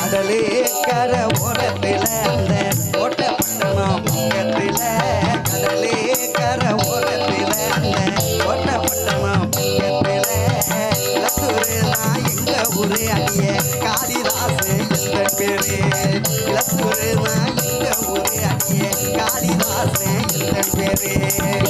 கடலே கர ஓரத்தில் அந்த கோட்டை பட்டணம் பக்கத்தில். கடலே கர ஓரத்தில் அந்த கோட்டை பட்டணம் பக்கத்தில். இலத்தூர் நான் எங்க ஊரு அடிய காளிதாசு எந்த பேரு. இலத்தூர் நான் எங்க ஊரு அடிய காளிதாசு எந்த பேரு.